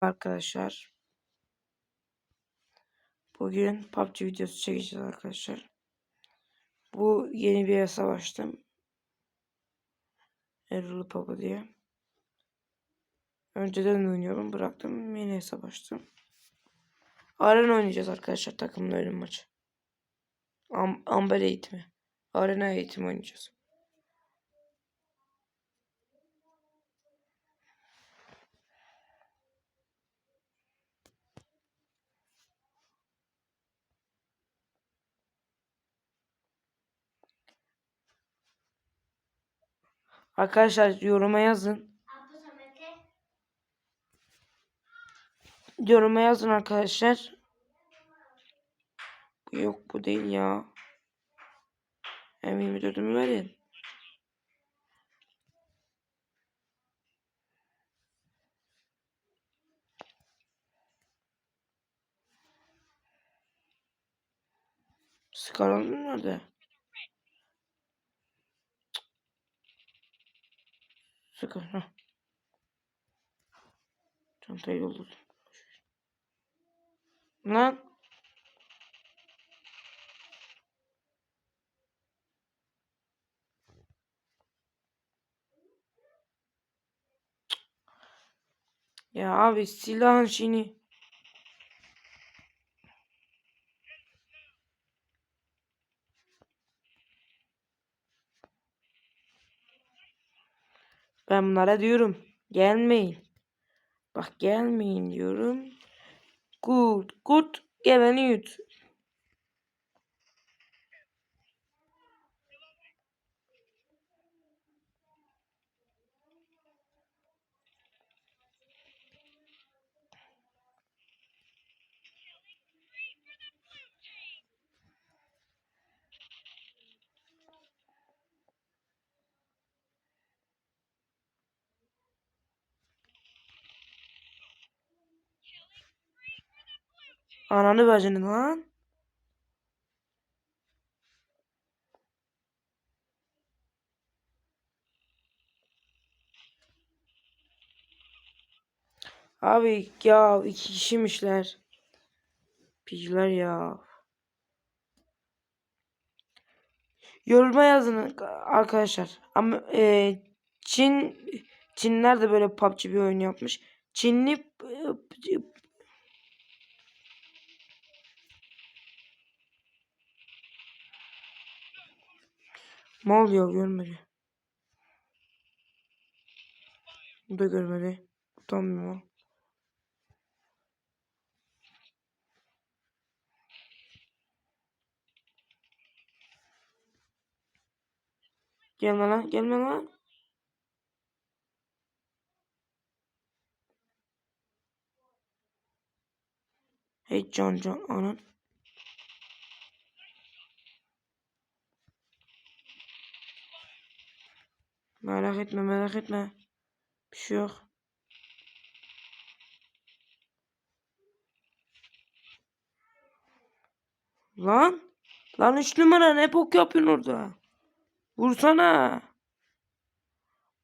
Arkadaşlar. Bugün PUBG videosu çekeceğiz arkadaşlar. Bu yeni bir hesap açtım. Erol Papa diye. Önceden oynuyorum bıraktım yeni hesap açtım. Arena oynayacağız arkadaşlar takımla ölüm maçı. Am Amber eğitimi. Arena eğitimi oynayacağız. Arkadaşlar yoruma yazın. Yoruma yazın arkadaşlar. Yok bu değil ya. M24'ümü verin. Skalanın nerede? Sıkı. Heh. Çantayı doldurdum. Lan. Ya abi silahın şeyini. Ben bunlara diyorum. Gelmeyin. Bak gelmeyin diyorum. Kurt, kurt geleni yut. Ananı bacını lan. Abi ya iki kişiymişler. Piciler ya. Yoruma yazın arkadaşlar. Ama e, Çin Çinler de böyle PUBG bir oyun yapmış. Çinli e, Mal ya görmedi. Bu da görmedi. Utanmıyor. Gelme lan, gelme lan. Hey can can anan. Merak etme merak etme. Bir şey yok. Lan. Lan üç numara ne bok yapıyorsun orada? Vursana.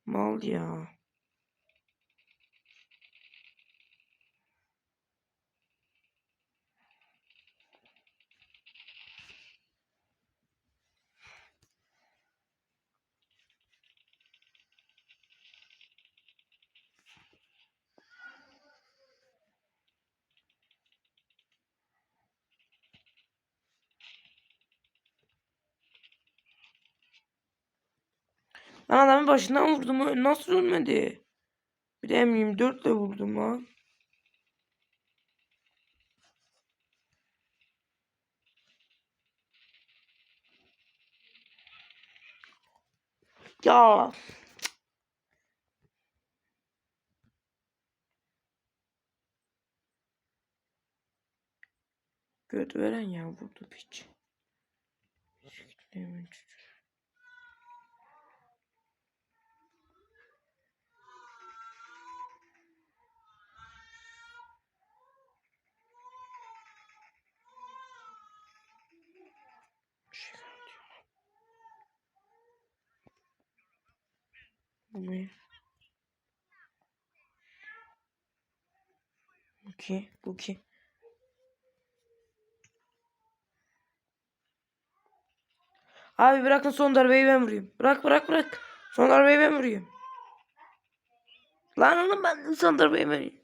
Mal ya. Lan adamın başından vurdum. Nasıl ölmedi? Bir de M24 ile vurdum lan. Ya. Göt veren ya vurdu piç. Siktimin çocuğu. Bu ne? Luki. Luki. Abi bırakın son darbeyi ben vurayım. Bırak bırak bırak. Son darbeyi ben vurayım. Lan oğlum ben son darbeyi ben vurayım.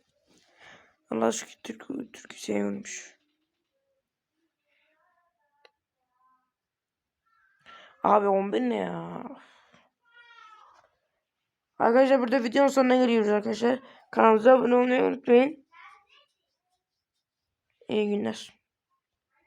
Allah şükür Türk, Türk Hüseyin ölmüş. Abi 11 ne ya? Arkadaşlar burada videonun sonuna geliyoruz arkadaşlar. Kanalımıza abone olmayı unutmayın. İyi günler.